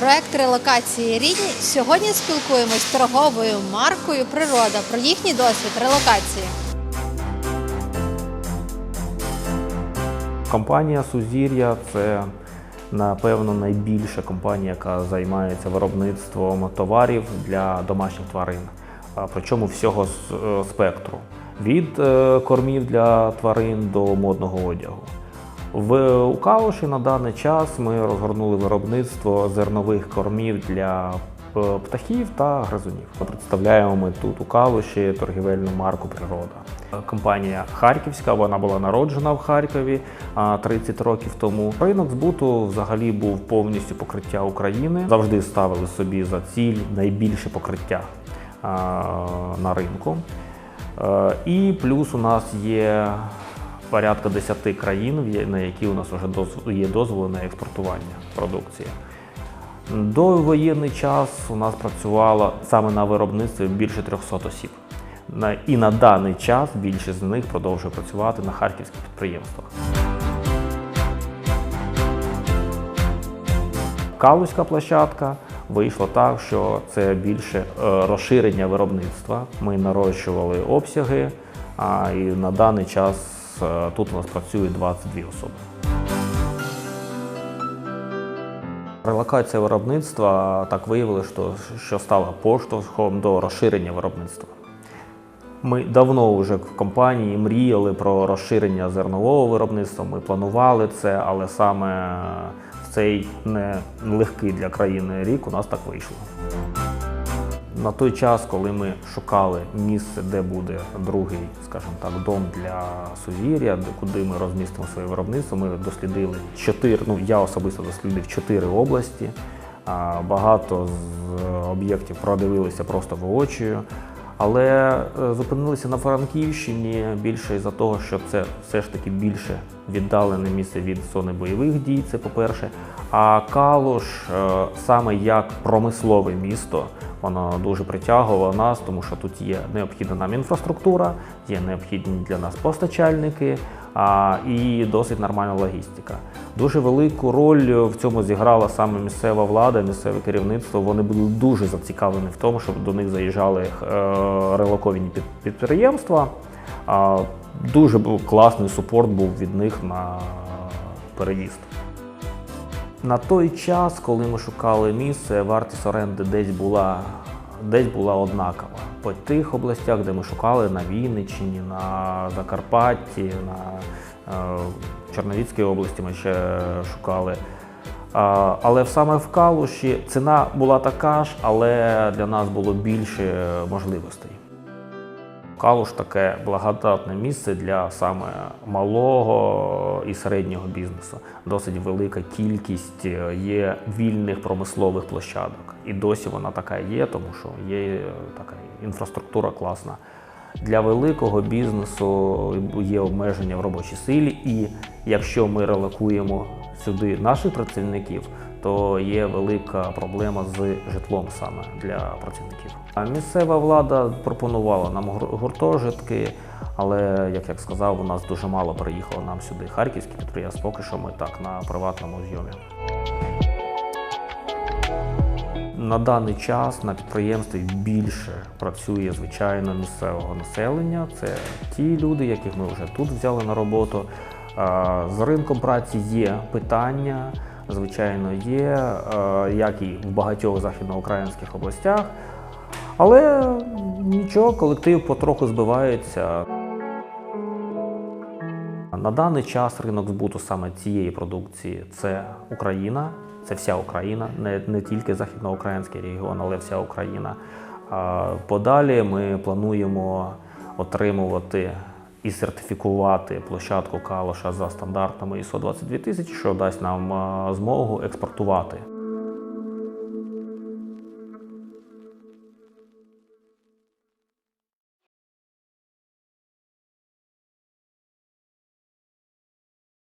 Проект релокації рідні. Сьогодні спілкуємось з торговою маркою Природа про їхній досвід релокації. Компанія Сузір'я це напевно найбільша компанія, яка займається виробництвом товарів для домашніх тварин, причому всього е, спектру від е, кормів для тварин до модного одягу. В у на даний час ми розгорнули виробництво зернових кормів для птахів та гризунів. Представляємо ми тут у Калуші торгівельну марку Природа. Компанія Харківська, вона була народжена в Харкові а, 30 років тому. Ринок збуту взагалі був повністю покриття України. Завжди ставили собі за ціль найбільше покриття на ринку. І плюс у нас є порядка 10 країн, на які у нас вже є дозволи на експортування продукції. До воєнний час у нас працювало саме на виробництві більше 300 осіб. І на даний час більшість з них продовжує працювати на харківських підприємствах. Калузька площадка вийшло так, що це більше е, розширення виробництва. Ми нарощували обсяги, а і на даний час тут у нас працює 22 особи. Релокація виробництва так виявилося, що, що стала поштовхом до розширення виробництва. Ми давно вже в компанії мріяли про розширення зернового виробництва. Ми планували це, але саме в цей нелегкий для країни рік у нас так вийшло. На той час, коли ми шукали місце, де буде другий, скажімо так, дом для сувір'я, куди ми розмістимо своє виробництво, ми дослідили чотири. Ну я особисто дослідив чотири області. Багато з об'єктів продивилися просто воочію. Але е, зупинилися на Франківщині більше із-за того, що це все ж таки більше віддалене місце від зони бойових дій, це по-перше. А Калуш е, саме як промислове місто, воно дуже притягувало нас, тому що тут є необхідна нам інфраструктура, є необхідні для нас постачальники а, і досить нормальна логістика. Дуже велику роль в цьому зіграла саме місцева влада, місцеве керівництво. Вони були дуже зацікавлені в тому, щоб до них заїжджали е, релоковані підприємства. Дуже класний супорт був від них на переїзд. На той час, коли ми шукали місце, вартість оренди десь була, десь була однакова. По тих областях, де ми шукали, на Вінниччині, на Закарпатті, на е, Чорновіцькій області ми ще шукали. Але саме в Калуші ціна була така ж, але для нас було більше можливостей. Калуш таке благодатне місце для саме малого і середнього бізнесу. Досить велика кількість е, є вільних промислових площадок. І досі вона така є, тому що є е, така інфраструктура класна. Для великого бізнесу є обмеження в робочій силі, і якщо ми релокуємо сюди наших працівників, то є велика проблема з житлом саме для працівників. А місцева влада пропонувала нам гур- гуртожитки, але як я сказав, у нас дуже мало приїхало нам сюди харківські підприємства. Поки що ми так на приватному зйомі. На даний час на підприємстві більше працює звичайно місцевого населення. Це ті люди, яких ми вже тут взяли на роботу. З ринком праці є питання, звичайно, є, е, як і в багатьох західноукраїнських областях. Але нічого, колектив потроху збивається. На даний час ринок збуту саме цієї продукції це Україна, це вся Україна, не, не тільки західноукраїнський регіон, але вся Україна. Подалі ми плануємо отримувати і сертифікувати площадку Калоша за стандартами ISO 22 тисячі, що дасть нам змогу експортувати.